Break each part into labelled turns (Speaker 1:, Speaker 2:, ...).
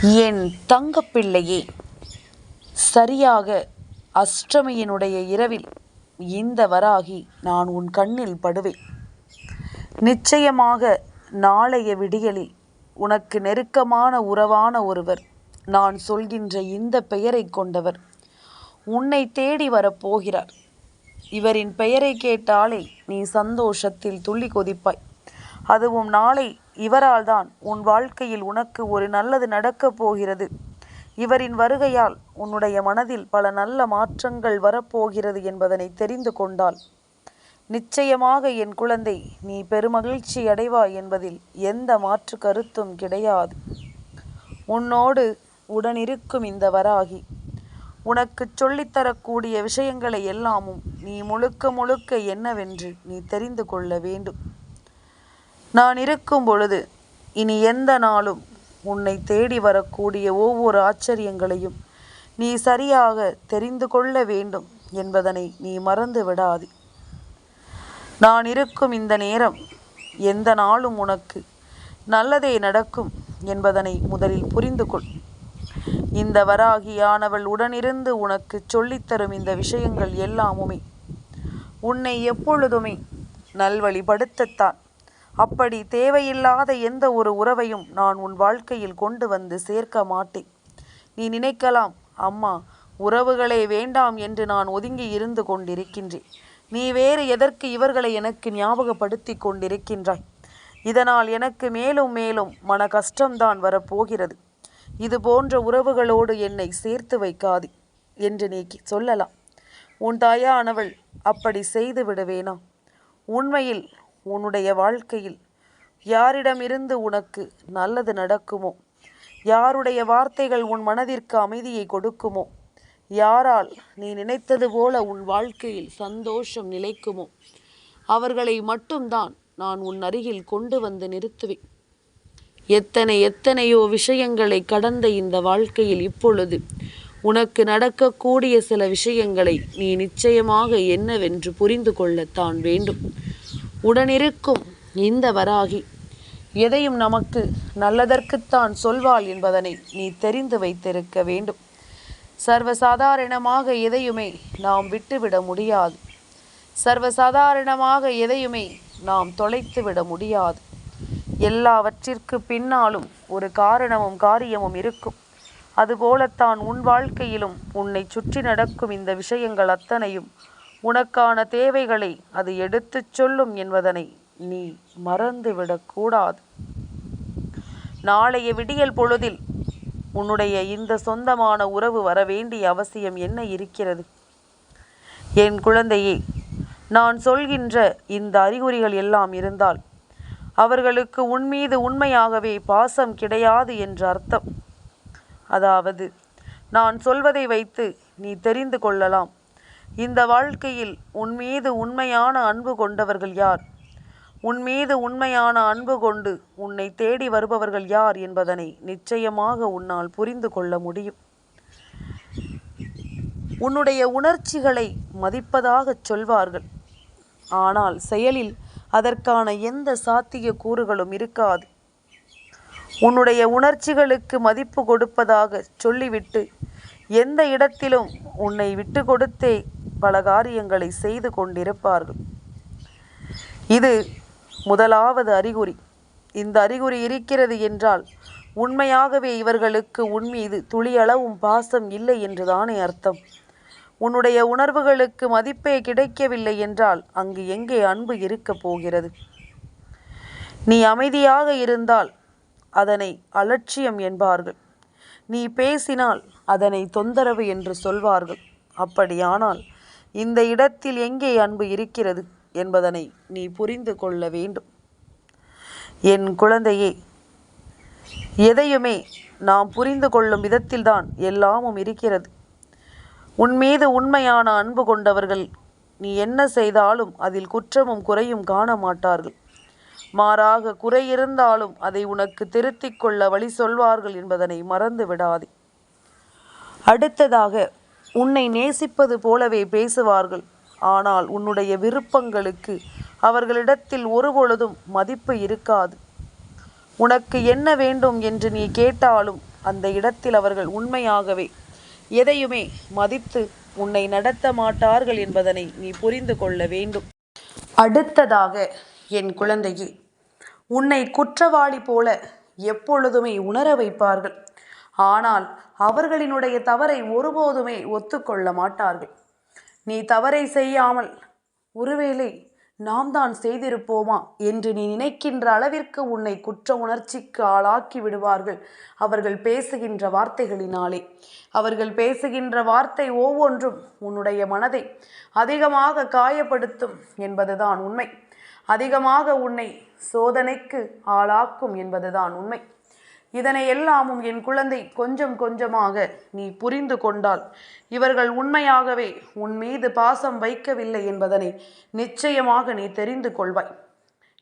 Speaker 1: என் தங்கப்பிள்ளையே சரியாக அஷ்டமியினுடைய இரவில் இந்த வராகி நான் உன் கண்ணில் படுவேன். நிச்சயமாக நாளைய விடியலில் உனக்கு நெருக்கமான உறவான ஒருவர் நான் சொல்கின்ற இந்த பெயரை கொண்டவர் உன்னை தேடி வரப்போகிறார். இவரின் பெயரை கேட்டாலே நீ சந்தோஷத்தில் துள்ளி கொதிப்பாய். அதுவும் நாளை இவரால் தான் உன் வாழ்க்கையில் உனக்கு ஒரு நல்லது நடக்கப் போகிறது. இவரின் வருகையால் உன்னுடைய மனதில் பல நல்ல மாற்றங்கள் வரப்போகிறது என்பதனை தெரிந்து கொண்டால் நிச்சயமாக என் குழந்தை நீ பெருமகிழ்ச்சி அடைவாய் என்பதில் எந்த மாற்று கருத்தும் கிடையாது. உன்னோடு உடனிருக்கும் இந்த வராகி உனக்கு சொல்லித்தரக்கூடிய விஷயங்களை எல்லாமும் நீ முழுக்க முழுக்க என்னவென்று நீ தெரிந்து கொள்ள வேண்டும். நான் இருக்கும் பொழுது இனி எந்த நாளும் உன்னை தேடி வரக்கூடிய ஒவ்வொரு ஆச்சரியங்களையும் நீ சரியாக தெரிந்து கொள்ள வேண்டும் என்பதனை நீ மறந்து விடாதே. நான் இருக்கும் இந்த நேரம் எந்த நாளும் உனக்கு நல்லதே நடக்கும் என்பதனை முதலில் புரிந்து கொள். இந்த வராகியானவள் உடனிருந்து உனக்கு சொல்லித்தரும் இந்த விஷயங்கள் எல்லாமுமே உன்னை எப்பொழுதுமே நல்வழிப்படுத்தத்தான். அப்படி தேவையில்லாத எந்த ஒரு உறவையும் நான் உன் வாழ்க்கையில் கொண்டு வந்து சேர்க்க மாட்டேன். நீ நினைக்கலாம் அம்மா உறவுகளே வேண்டாம் என்று நான் ஒதுங்கி இருந்து கொண்டிருக்கின்றேன். நீ வேறு எதற்கு இவர்களை எனக்கு ஞாபகப்படுத்தி கொண்டிருக்கின்றாய்? இதனால் எனக்கு மேலும் மேலும் மன கஷ்டம்தான் வரப்போகிறது. இது போன்ற உறவுகளோடு என்னை சேர்த்து வைக்காது என்று நீ சொல்லலாம். உன் தாயானவள் அப்படி செய்து விடுவேனா? உண்மையில் உன்னுடைய வாழ்க்கையில் யாரிடமிருந்து உனக்கு நல்லது நடக்குமோ? யாருடைய வார்த்தைகள் உன் மனதிற்கு அமைதியை கொடுக்குமோ? யாரால் நீ நினைத்தது போல உன் வாழ்க்கையில் சந்தோஷம் நிலைக்குமோ? அவர்களை மட்டும்தான் நான் உன் அருகில் கொண்டு வந்து நிறுத்துவேன். எத்தனை எத்தனையோ விஷயங்களை கடந்த இந்த வாழ்க்கையில் இப்பொழுது உனக்கு நடக்கக்கூடிய சில விஷயங்களை நீ நிச்சயமாக என்னவென்று புரிந்து கொள்ளத்தான் வேண்டும். உடனிருக்கும் இந்த வராகி. எதையும் நமக்கு நல்லதற்குத்தான் சொல்வாள் என்பதனை நீ தெரிந்து வைத்திருக்க வேண்டும். சர்வசாதாரணமாக எதையுமே நாம் விட்டுவிட முடியாது. சர்வசாதாரணமாக எதையுமே நாம் தொலைத்து விட முடியாது. எல்லாவற்றிற்கு பின்னாலும் ஒரு காரணமும் காரியமும் இருக்கும். அதுபோலத்தான் உன் வாழ்க்கையிலும் உன்னை சுற்றி நடக்கும் இந்த விஷயங்கள் அத்தனையும் உனக்கான தேவைகளை அது எடுத்துச் சொல்லும் என்பதனை நீ மறந்துவிடக்கூடாது நாளைய விடியல் பொழுதில் உன்னுடைய இந்த சொந்தமான உறவு வர வேண்டிய அவசியம் என்ன இருக்கிறது? என் குழந்தையே நான் சொல்கின்ற இந்த அறிகுறிகள் எல்லாம் இருந்தால் அவர்களுக்கு உன்மீது உண்மையாகவே பாசம் கிடையாது என்று அர்த்தம். அதாவது நான் சொல்வதை வைத்து நீ தெரிந்து கொள்ளலாம். இந்த வாழ்க்கையில் உன் மீது உண்மையான அன்பு கொண்டவர்கள் யார்? உன் மீது உண்மையான அன்பு கொண்டு உன்னை தேடி வருபவர்கள் யார் என்பதனை நிச்சயமாக உன்னால் புரிந்து கொள்ள முடியும். உன்னுடைய உணர்ச்சிகளை மதிப்பதாக சொல்வார்கள். ஆனால் செயலில் அதற்கான எந்த சாத்திய கூறுகளும் இருக்காது. உன்னுடைய உணர்ச்சிகளுக்கு மதிப்பு கொடுப்பதாக சொல்லிவிட்டு எந்த இடத்திலும் உன்னை விட்டு கொடுத்தே பல காரியங்களை செய்து கொண்டிருப்பார்கள். இது முதலாவது அறிகுறி. இந்த அறிகுறி இருக்கிறது என்றால் உண்மையாகவே இவர்களுக்கு உன்மீது துளியளவும் பாசம் இல்லை என்றுதானே அர்த்தம். உன்னுடைய உணர்வுகளுக்கு மதிப்பே கிடைக்கவில்லை என்றால் அங்கு எங்கே அன்பு இருக்கப் போகிறது? நீ அமைதியாக இருந்தால் அதனை அலட்சியம் என்பார்கள். நீ பேசினால் அதனை தொந்தரவு என்று சொல்வார்கள். அப்படியானால் இந்த இடத்தில் எங்கே அன்பு இருக்கிறது என்பதனை நீ புரிந்து கொள்ள வேண்டும். என் குழந்தையே எதையுமே நாம் புரிந்து கொள்ளும் விதத்தில்தான் எல்லாமும் இருக்கிறது. உன் மீது உண்மையான அன்பு கொண்டவர்கள் நீ என்ன செய்தாலும் அதில் குற்றமும் குறையும் காண மாட்டார்கள். மாறாக குறை இருந்தாலும் அதை உனக்கு திருத்திக் கொள்ள வழி சொல்வார்கள் என்பதனை மறந்து விடாதே. அடுத்ததாக உன்னை நேசிப்பது போலவே பேசுவார்கள். ஆனால் உன்னுடைய விருப்பங்களுக்கு அவர்களிடத்தில் ஒருபொழுதும் மதிப்பு இருக்காது. உனக்கு என்ன வேண்டும் என்று நீ கேட்டாலும் அந்த இடத்தில் அவர்கள் உண்மையாகவே எதையுமே மதித்து உன்னை நடத்த மாட்டார்கள் என்பதனை நீ புரிந்து கொள்ள வேண்டும். அடுத்ததாக என் குழந்தையே உன்னை குற்றவாளி போல எப்பொழுதுமே உணர வைப்பார்கள். ஆனால் அவர்களினுடைய தவறை ஒருபோதுமே ஒத்துக்கொள்ள மாட்டார்கள். நீ தவறை செய்யாமல் ஒருவேளை நாம் தான் செய்திருப்போமா என்று நீ நினைக்கின்ற அளவிற்கு உன்னை குற்ற உணர்ச்சிக்கு ஆளாக்கி விடுவார்கள் அவர்கள் பேசுகின்ற வார்த்தைகளினாலே. அவர்கள் பேசுகின்ற வார்த்தை ஒவ்வொன்றும் உன்னுடைய மனதை அதிகமாக காயப்படுத்தும் என்பதுதான் உண்மை. அதிகமாக உன்னை சோதனைக்கு ஆளாக்கும் என்பதுதான் உண்மை. இதனை எல்லாமும் என் குழந்தை கொஞ்சம் கொஞ்சமாக நீ புரிந்து கொண்டால் இவர்கள் உண்மையாகவே உன் மீது பாசம் வைக்கவில்லை என்பதனை நிச்சயமாக நீ தெரிந்து கொள்வாய்.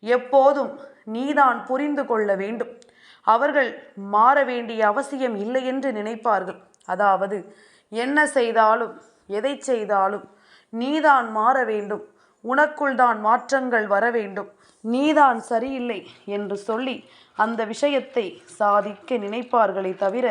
Speaker 1: எப்போதும் நீதான் புரிந்து கொள்ள வேண்டும். அவர்கள் மாற வேண்டிய அவசியம் இல்லை என்று நினைப்பார்கள். அதாவது என்ன செய்தாலும் எதை செய்தாலும் நீதான் மாற வேண்டும். உனக்குள் தான் மாற்றங்கள் வர வேண்டும். நீதான் சரியில்லை என்று சொல்லி அந்த விஷயத்தை சாதிக்க நினைப்பார்களே தவிர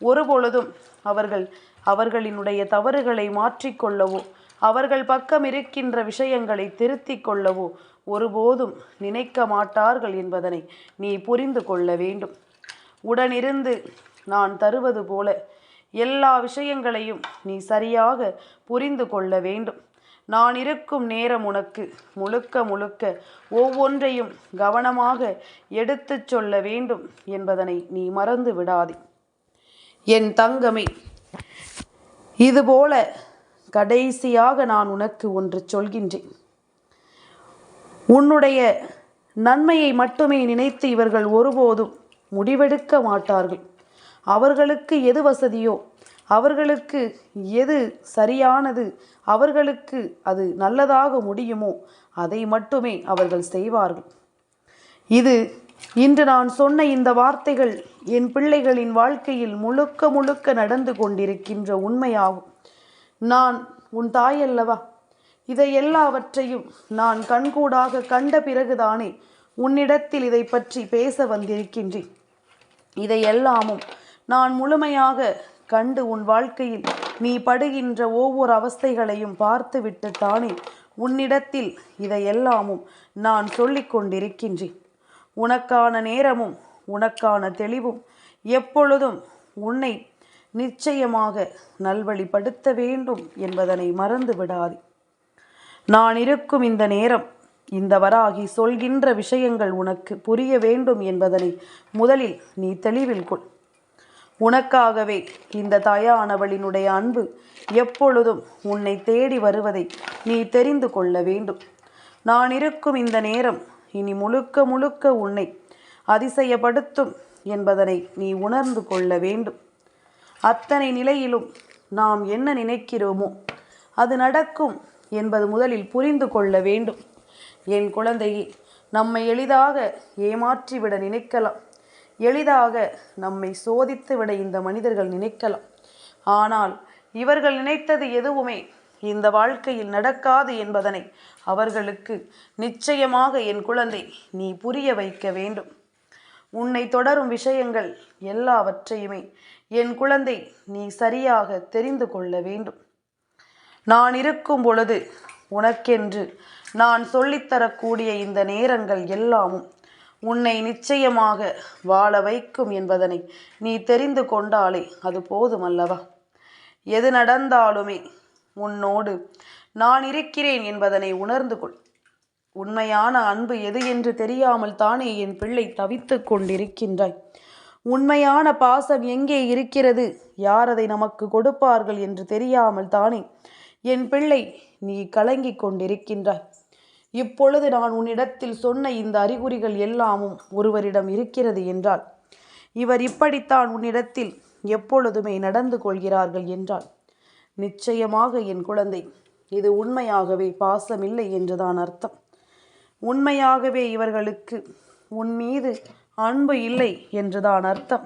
Speaker 1: ஒருபொழுதும் அவர்கள் அவர்களினுடைய தவறுகளை மாற்றிக்கொள்ளவோ அவர்கள் பக்கம் இருக்கின்ற விஷயங்களை திருத்திக் கொள்ளவோ ஒருபோதும் நினைக்க மாட்டார்கள் என்பதனை நீ புரிந்து கொள்ள வேண்டும். உடனிருந்து நான் தருவது போல எல்லா விஷயங்களையும் நீ சரியாக புரிந்து கொள்ள வேண்டும். நான் இருக்கும் நேரம் உனக்கு முழுக்க முழுக்க ஒவ்வொன்றையும் கவனமாக எடுத்துச் சொல்ல வேண்டும் என்பதனை நீ மறந்து விடாதே. என் தங்கமே இதுபோல கடைசியாக நான் உனக்கு ஒன்று சொல்கின்றேன். உன்னுடைய நன்மையை மட்டுமே நினைத்து இவர்கள் ஒருபோதும் முடிவெடுக்க மாட்டார்கள். அவர்களுக்கு எது வசதியோ அவர்களுக்கு எது சரியானது? அவர்களுக்கு அது நல்லதாக முடியுமோ? அதை மட்டுமே அவர்கள் செய்வார்கள். இது இன்று நான் சொன்ன இந்த வார்த்தைகள் என் பிள்ளைகளின் வாழ்க்கையில் முழுக்க முழுக்க நடந்து கொண்டிருக்கின்ற உண்மையாகும். நான் உன் தாயல்லவா இதை எல்லாவற்றையும் நான் கண்கூடாக கண்ட பிறகுதானே உன்னிடத்தில் இதை பற்றி பேச வந்திருக்கின்றேன். இதையெல்லாமும் நான் முழுமையாக கண்டு உன் வாழ்க்கையில் நீ படுகின்ற ஒவ்வொரு அவஸ்தைகளையும் பார்த்துவிட்டு தானே உன்னிடத்தில் இதையெல்லாமும் நான் சொல்லிக் கொண்டிருக்கின்றேன். உனக்கான நேரமும் உனக்கான தெளிவும் எப்பொழுதும் உன்னை நிச்சயமாக நல்வழிப்படுத்த வேண்டும் என்பதனை மறந்து விடாதே நான் இருக்கும் இந்த நேரம் இந்த வராகி சொல்கின்ற விஷயங்கள் உனக்கு புரிய வேண்டும் என்பதனை முதலில் நீ தெளிவில் கொள். உனக்காகவே இந்த தாயானவளினுடைய அன்பு எப்பொழுதும் உன்னை தேடி வருவதை நீ தெரிந்து கொள்ள வேண்டும். நான் இருக்கும் இந்த நேரம் இனி முழுக்க முழுக்க உன்னை அதிசயப்படுத்தும் என்பதனை நீ உணர்ந்து கொள்ள வேண்டும். அத்தனை நிலையிலும் நாம் என்ன நினைக்கிறோமோ அது நடக்கும் என்பது முதலில் புரிந்து கொள்ள வேண்டும். என் குழந்தையை நம்மை எளிதாக ஏமாற்றிவிட நினைக்கலாம். எளிதாக நம்மை சோதித்து விட இந்த மனிதர்கள் நினைக்கலாம். ஆனால் இவர்கள் நினைத்தது எதுவுமே இந்த வாழ்க்கையில் நடக்காது என்பதனை அவர்களுக்கு நிச்சயமாக என் குழந்தை நீ புரிய வைக்க வேண்டும். உன்னை தொடரும் விஷயங்கள் எல்லாவற்றையுமே என் குழந்தை நீ சரியாக தெரிந்து கொள்ள வேண்டும். நான் இருக்கும் பொழுது உனக்கென்று நான் சொல்லித்தரக்கூடிய இந்த நேரங்கள் எல்லாமும் உன்னை நிச்சயமாக வாழ வைக்கும் என்பதனை நீ தெரிந்து கொண்டாலே அது போதுமல்லவா? எது நடந்தாலுமே உன்னோடு நான் இருக்கிறேன் என்பதனை உணர்ந்து கொள். உண்மையான அன்பு எது என்று தெரியாமல் தானே என் பிள்ளை தவித்து கொண்டிருக்கின்றாய்? உண்மையான பாசம் எங்கே இருக்கிறது? யார் அதை நமக்கு கொடுப்பார்கள் என்று தெரியாமல் தானே என் பிள்ளை நீ கலங்கிக் கொண்டிருக்கின்றாய்? இப்பொழுது நான் உன்னிடத்தில் சொன்ன இந்த அறிகுறிகள் எல்லாமும் ஒருவரிடம் இருக்கிறது என்றால் இவர் இப்படித்தான் உன்னிடத்தில் எப்பொழுதுமே நடந்து கொள்கிறார்கள் என்றால் நிச்சயமாக என் குழந்தை இது உண்மையாகவே பாசமில்லை என்றுதான் அர்த்தம். உண்மையாகவே இவர்களுக்கு உன் மீது அன்பு இல்லை என்றுதான் அர்த்தம்.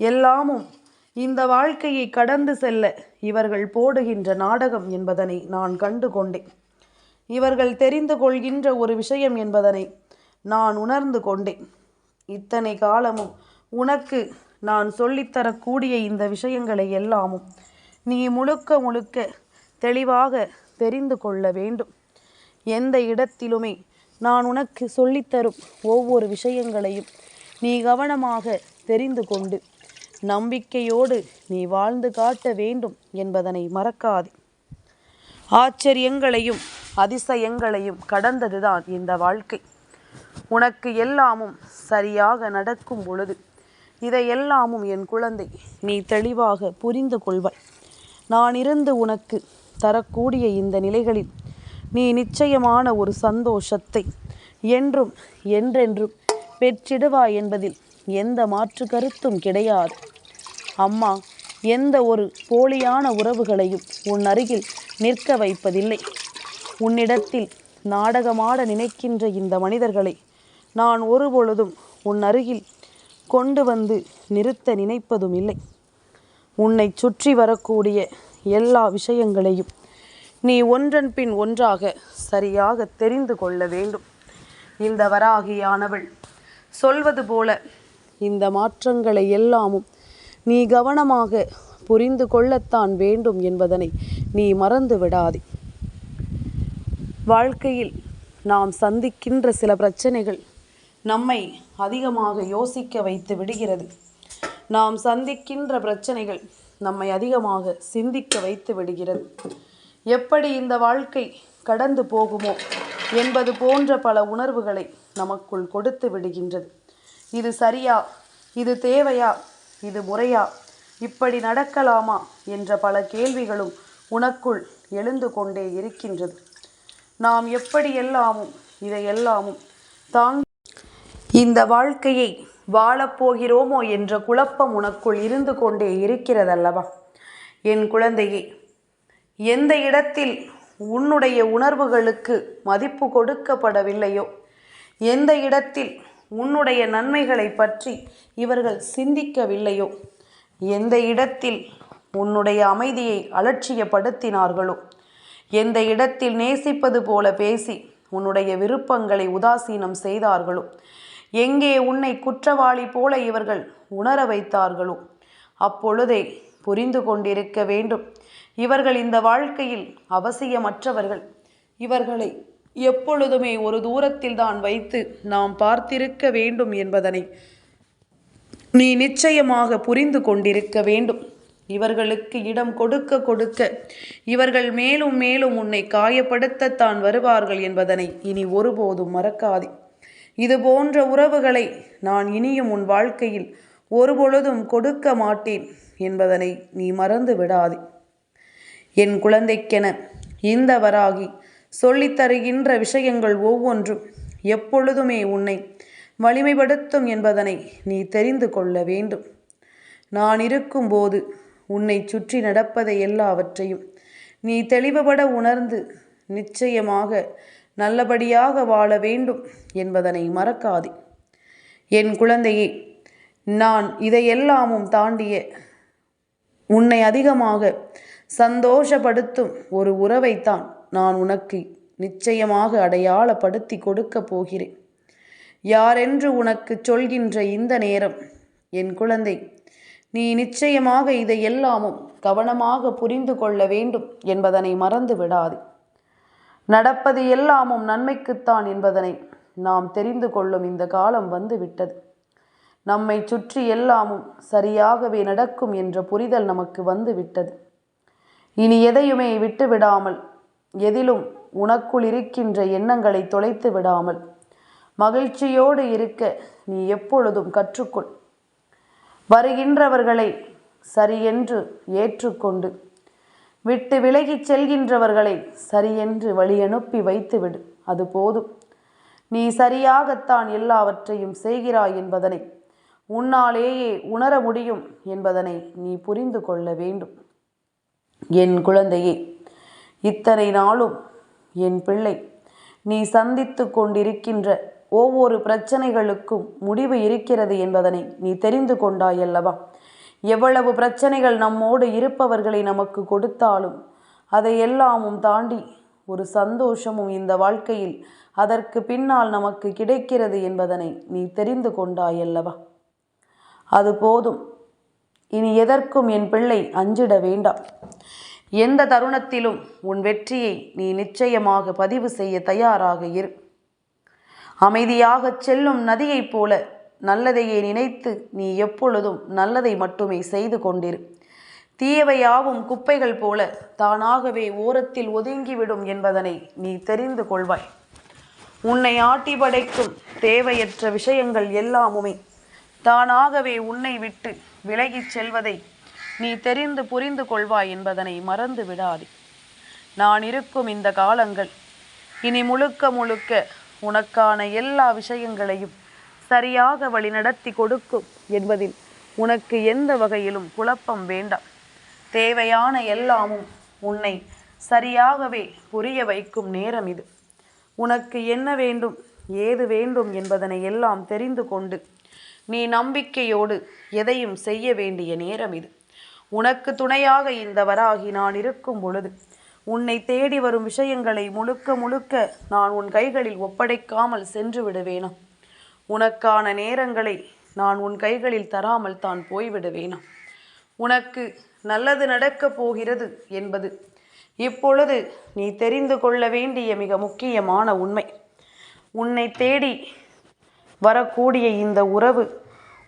Speaker 1: எல்லாமும் இந்த வாழ்க்கையை கடந்து செல்ல இவர்கள் போடுகின்ற நாடகம் என்பதனை நான் கண்டு கொண்டேன். இவர்கள் தெரிந்து கொள்கின்ற ஒரு விஷயம் என்பதனை நான் உணர்ந்து கொண்டேன். இத்தனை காலமும் உனக்கு நான் சொல்லித்தரக்கூடிய இந்த விஷயங்களை எல்லாமும் நீ முழுக்க முழுக்க தெளிவாக தெரிந்து கொள்ள வேண்டும். எந்த இடத்திலுமே நான் உனக்கு சொல்லித்தரும் ஒவ்வொரு விஷயங்களையும் நீ கவனமாக தெரிந்து கொண்டு நம்பிக்கையோடு நீ வாழ்ந்து காட்ட வேண்டும் என்பதனை மறக்காதே. ஆச்சரியங்களையும் அதிசயங்களையும் கடந்ததுதான் இந்த வாழ்க்கை. உனக்கு எல்லாமும் சரியாக நடக்கும் பொழுது இதையெல்லாமும் என் குழந்தை நீ தெளிவாக புரிந்து கொள்வாய். நான் இருந்து உனக்கு தரக்கூடிய இந்த நிலைகளில் நீ நிச்சயமான ஒரு சந்தோஷத்தை என்றும் என்றென்றும் பெற்றிடுவாய் என்பதில் எந்த மாற்று கருத்தும் கிடையாது. அம்மா எந்த ஒரு போலியான உறவுகளையும் உன் அருகில் நிற்க வைப்பதில்லை. உன்னிடத்தில் நாடகமாட நினைக்கின்ற இந்த மனிதர்களை நான் ஒருபொழுதும் உன் அருகில் கொண்டு வந்து நிறுத்த நினைப்பதும் இல்லை. உன்னை சுற்றி வரக்கூடிய எல்லா விஷயங்களையும் நீ ஒன்றன் பின் ஒன்றாக சரியாக தெரிந்து கொள்ள வேண்டும். இந்த வராகியானவள் சொல்வது போல இந்த மாற்றங்களை எல்லாமும் நீ கவனமாக புரிந்து கொள்ளத்தான் வேண்டும் என்பதனை நீ மறந்து விடாதே வாழ்க்கையில் நாம் சந்திக்கின்ற சில பிரச்சனைகள் நம்மை அதிகமாக யோசிக்க வைத்து விடுகிறது. நாம் சந்திக்கின்ற பிரச்சனைகள் நம்மை அதிகமாக சிந்திக்க வைத்து விடுகிறது. எப்படி இந்த வாழ்க்கை கடந்து போகுமோ என்பது போன்ற பல உணர்வுகளை நமக்குள் கொடுத்து விடுகின்றது. இது சரியா? இது தேவையா? இது முறையா? இப்படி நடக்கலாமா? என்ற பல கேள்விகளும் உனக்குள் எழுந்து கொண்டே இருக்கின்றது. நாம் எப்படியெல்லாமும் இதையெல்லாமும் தாங் இந்த வாழ்க்கையை வாழப்போகிறோமோ என்ற குழப்பம் உனக்குள் இருந்து கொண்டே இருக்கிறதல்லவா? என் குழந்தையே எந்த இடத்தில் உன்னுடைய உணர்வுகளுக்கு மதிப்பு கொடுக்கப்படவில்லையோ எந்த இடத்தில் உன்னுடைய நன்மைகளை பற்றி இவர்கள் சிந்திக்கவில்லையோ எந்த இடத்தில் உன்னுடைய அமைதியை அலட்சியப்படுத்தினார்களோ எந்த இடத்தில் நேசிப்பது போல பேசி உன்னுடைய விருப்பங்களை உதாசீனம் செய்தார்களோ? எங்கே உன்னை குற்றவாளி போல இவர்கள் உணர வைத்தார்களோ? அப்பொழுதே புரிந்து கொண்டிருக்க வேண்டும். இவர்கள் இந்த வாழ்க்கையில் அவசியமற்றவர்கள். இவர்களை எப்பொழுதுமே ஒரு தூரத்தில் தான் வைத்து நாம் பார்த்திருக்க வேண்டும் என்பதனை நீ நிச்சயமாக புரிந்து கொண்டிருக்க வேண்டும். இவர்களுக்கு இடம் கொடுக்க கொடுக்க இவர்கள் மேலும் மேலும் உன்னை காயப்படுத்தத்தான் வருவார்கள் என்பதனை இனி ஒருபோதும் மறக்காதே. இது போன்ற உறவுகளை நான் இனியும் உன் வாழ்க்கையில் ஒருபொழுதும் கொடுக்க மாட்டேன் என்பதனை நீ மறந்து விடாதே. என் குழந்தைக்கென இந்த வராகி சொல்லித்தருகின்ற விஷயங்கள் ஒவ்வொன்றும் எப்பொழுதுமே உன்னை வலிமைப்படுத்தும் என்பதனை நீ தெரிந்து கொள்ள வேண்டும். நான் இருக்கும்போது உன்னை சுற்றி நடப்பதை எல்லாவற்றையும். நீ தெளிவுபட உணர்ந்து நிச்சயமாக நல்லபடியாக வாழ வேண்டும் என்பதனை மறக்காதே. என் குழந்தையே நான் இதையெல்லாமும் தாண்டிய உன்னை அதிகமாக சந்தோஷப்படுத்தும் ஒரு உறவைத்தான் நான் உனக்கு நிச்சயமாக அடையாளப்படுத்தி கொடுக்கப் போகிறேன். யாரென்று உனக்கு சொல்கின்ற இந்த நேரம்? என் குழந்தை நீ நிச்சயமாக இதை எல்லாமும் கவனமாக புரிந்து கொள்ள வேண்டும் என்பதனை மறந்து விடாது. நடப்பது எல்லாமும் நன்மைக்குத்தான் என்பதனை நாம் தெரிந்து கொள்ளும் இந்த காலம் வந்து விட்டது. நம்மை சுற்றி எல்லாமும் சரியாகவே நடக்கும் என்ற புரிதல் நமக்கு வந்து விட்டது. இனி எதையுமே விட்டு விடாமல் எதிலும் உனக்குள் இருக்கின்ற எண்ணங்களை தொலைத்து விடாமல் மகிழ்ச்சியோடு இருக்க நீ எப்பொழுதும் கற்றுக்கொள். வருகின்றவர்களை சரியென்று ஏற்றுக்கொண்டு விட்டு விலகிச் செல்கின்றவர்களை சரியென்று வழியனுப்பி வைத்துவிடு அது போதும். நீ சரியாகத்தான் எல்லாவற்றையும் செய்கிறாய் என்பதனை உன்னாலேயே உணர முடியும் என்பதனை நீ புரிந்து கொள்ள வேண்டும். என் குழந்தையே இத்தனை நாளும் என் பிள்ளை நீ சந்தித்து கொண்டிருக்கின்ற ஒவ்வொரு பிரச்சனைகளுக்கும் முடிவு இருக்கிறது என்பதனை நீ தெரிந்து கொண்டாயல்லவா? எவ்வளவு பிரச்சனைகள் நம்மோடு இருப்பவர்களை நமக்கு கொடுத்தாலும் அதை எல்லாமும் தாண்டி ஒரு சந்தோஷமும் இந்த வாழ்க்கையில் அதற்கு பின்னால் நமக்கு கிடைக்கிறது என்பதனை நீ தெரிந்து கொண்டாயல்லவா? அது போதும். இனி எதற்கும் என் பிள்ளை அஞ்சிட வேண்டாம். எந்த தருணத்திலும் உன் வெற்றியை நீ நிச்சயமாக பதிவு செய்ய தயாராக இரு. அமைதியாகச் செல்லும் நதியைப் போல நல்லதையே நினைத்து நீ எப்பொழுதும் நல்லதை மட்டுமே செய்து கொண்டிரு. தீயவையாவும் குப்பைகள் போல தானாகவே ஓரத்தில் ஒதுங்கிவிடும் என்பதனை நீ தெரிந்து கொள்வாய். உன்னை ஆட்டி படைக்கும் தேவையற்ற விஷயங்கள் எல்லாமுமே தானாகவே உன்னை விட்டு விலகிச் செல்வதை நீ தெரிந்து புரிந்து கொள்வாய் என்பதனை மறந்து விடாதே. நான் இருக்கும் இந்த காலங்கள் இனி முழுக்க முழுக்க உனக்கான எல்லா விஷயங்களையும் சரியாக வழிநடத்தி கொடுக்கும் என்பதில் உனக்கு எந்த வகையிலும் குழப்பம் வேண்டாம். தேவையான எல்லாமும் உன்னை சரியாகவே புரிய வைக்கும் நேரம் இது. உனக்கு என்ன வேண்டும் ஏது வேண்டும் என்பதனை எல்லாம் தெரிந்து கொண்டு நீ நம்பிக்கையோடு எதையும் செய்ய வேண்டிய நேரம் இது. உனக்கு துணையாக இந்த வராகி நான் இருக்கும் பொழுது உன்னை தேடி வரும் விஷயங்களை முழுக்க முழுக்க நான் உன் கைகளில் ஒப்படைக்காமல் சென்று விடுவேனா? உனக்கான நேரங்களை நான் உன் கைகளில் தராமல் தான் போய்விடுவேனா? உனக்கு நல்லது நடக்கப் போகிறது என்பது இப்பொழுது நீ தெரிந்து கொள்ள வேண்டிய மிக முக்கியமான உண்மை. உன்னை தேடி வரக்கூடிய இந்த உறவு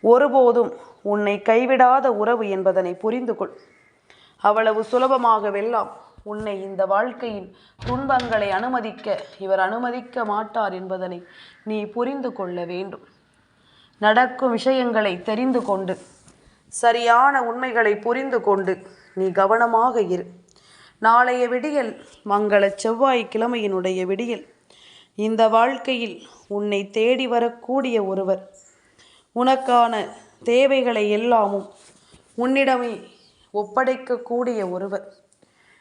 Speaker 1: ஒருபோதும் உன்னை கைவிடாத உறவு என்பதனை புரிந்து கொள் அவ்வளவு சுலபமாகவெல்லாம் உன்னை இந்த வாழ்க்கையின் துன்பங்களை அனுமதிக்க இவர் அனுமதிக்க மாட்டார் என்பதனை நீ புரிந்து கொள்ள வேண்டும். நடக்கும் விஷயங்களை தெரிந்து கொண்டு சரியான உண்மைகளை புரிந்து கொண்டு நீ கவனமாக இரு. நாளைய விடியல் மங்கள செவ்வாய்க்கிழமையினுடைய விடியல். இந்த வாழ்க்கையில் உன்னை தேடி வரக்கூடிய ஒருவர் உனக்கான தேவைகளை எல்லாமும் உன்னிடமே ஒப்படைக்கக்கூடிய ஒருவர்.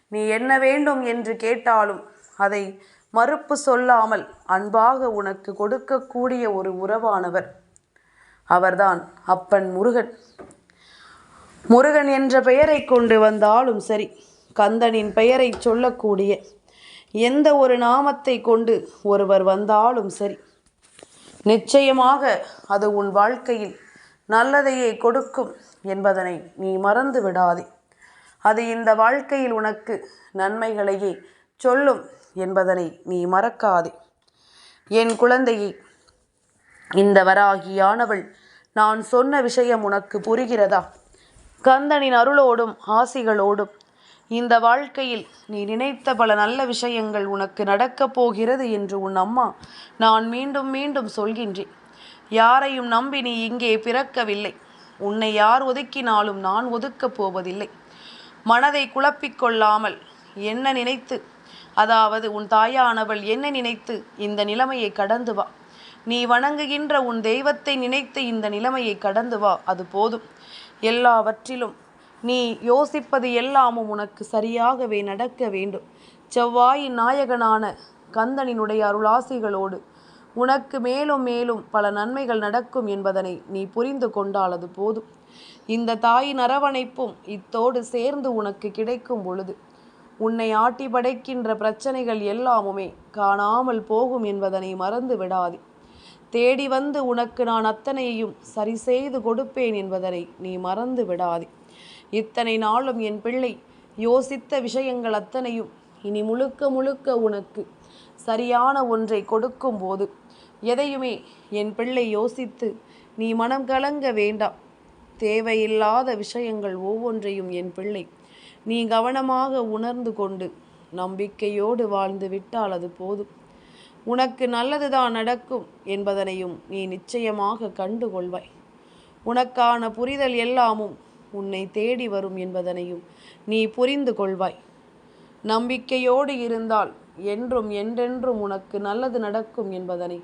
Speaker 1: நீ என்ன வேண்டும் என்று கேட்டாலும் அதை மறுப்பு சொல்லாமல் அன்பாக உனக்கு கொடுக்கக்கூடிய ஒரு உறவானவர். அவர்தான் அப்பன் முருகன். முருகன் என்ற பெயரை கொண்டு வந்தாலும் சரி கந்தனின் பெயரை சொல்லக்கூடிய எந்த ஒரு நாமத்தை கொண்டு ஒருவர் வந்தாலும் சரி நிச்சயமாக அது உன் வாழ்க்கையில் நல்லதையே கொடுக்கும் என்பதனை நீ மறந்து விடாதே. அது இந்த வாழ்க்கையில் உனக்கு நன்மைகளையே சொல்லும் என்பதனை நீ மறக்காதே. என் குழந்தையை இந்த வராகியானவள் நான் சொன்ன விஷயம் உனக்கு புரிகிறதா? கந்தனின் அருளோடும் ஆசிகளோடும் இந்த வாழ்க்கையில் நீ நினைத்த பல நல்ல விஷயங்கள் உனக்கு நடக்கப் போகிறது என்று உன் அம்மா நான் மீண்டும் மீண்டும் சொல்கின்றேன். யாரையும் நம்பி நீ இங்கே பிறக்கவில்லை. உன்னை யார் ஒதுக்கினாலும் நான் ஒதுக்கப் போவதில்லை. மனதை குழப்பிக்கொள்ளாமல் என்ன நினைத்து? அதாவது உன் தாயானவள் என்ன நினைத்து இந்த நிலைமையை கடந்து வா. நீ வணங்குகின்ற உன் தெய்வத்தை நினைத்து இந்த நிலைமையை கடந்து வா. அது போதும். எல்லாவற்றிலும் நீ யோசிப்பது எல்லாமும் உனக்கு சரியாகவே நடக்க வேண்டும். செவ்வாயின் நாயகனான கந்தனினுடைய அருளாசிகளோடு உனக்கு மேலும் மேலும் பல நன்மைகள் நடக்கும் என்பதனை நீ புரிந்து கொண்டால் அது போதும். இந்த தாயின் அரவணைப்பும் இத்தோடு சேர்ந்து உனக்கு கிடைக்கும் பொழுது. உன்னை ஆட்டி படைக்கின்ற பிரச்சனைகள் எல்லாமுமே காணாமல் போகும் என்பதனை மறந்து விடாதே. தேடி வந்து உனக்கு நான் அத்தனையையும் சரி செய்து கொடுப்பேன் என்பதனை நீ மறந்து விடாதே. இத்தனை நாளும் என் பிள்ளை யோசித்த விஷயங்கள் அத்தனையும் இனி முழுக்க முழுக்க உனக்கு சரியான ஒன்றை கொடுக்கும் போது எதையுமே என் பிள்ளை யோசித்து நீ மனம் கலங்க வேண்டாம். தேவையில்லாத விஷயங்கள் ஒவ்வொன்றையும் என் பிள்ளை நீ கவனமாக உணர்ந்து கொண்டு நம்பிக்கையோடு வாழ்ந்து விட்டால் அது போதும். உனக்கு நல்லதுதான் நடக்கும் என்பதனையும் நீ நிச்சயமாக கண்டுகொள்வாய் உனக்கான புரிதல் எல்லாமும் உன்னை தேடி வரும் என்பதனையும் நீ புரிந்து கொள்வாய். நம்பிக்கையோடு இருந்தால் என்றும் என்றென்றும் உனக்கு நல்லது நடக்கும் என்பதனை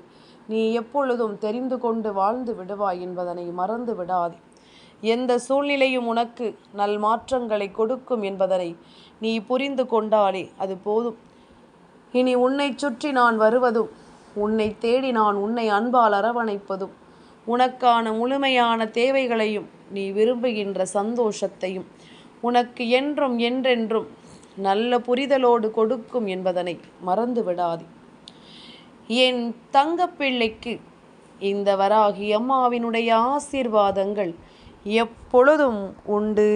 Speaker 1: நீ எப்பொழுதும் தெரிந்து கொண்டு வாழ்ந்து விடுவாய் என்பதனை மறந்து விடாதே. எந்த சூழ்நிலையும் உனக்கு நல் மாற்றங்களை கொடுக்கும் என்பதனை நீ புரிந்து கொண்டாலே அது போதும். இனி உன்னை சுற்றி நான் வருவதும் உன்னை தேடி நான் உன்னை அன்பால் அரவணைப்பதும் உனக்கான முழுமையான தேவைகளையும் நீ விரும்புகின்ற சந்தோஷத்தையும் உனக்கு என்றும் என்றென்றும் நல்ல புரிதலோடு கொடுக்கும் என்பதனை மறந்து விடாதே என் தங்கப்பிள்ளைக்கு இந்த வராகி அம்மாவினுடைய ஆசீர்வாதங்கள் எப்பொழுதும் உண்டு.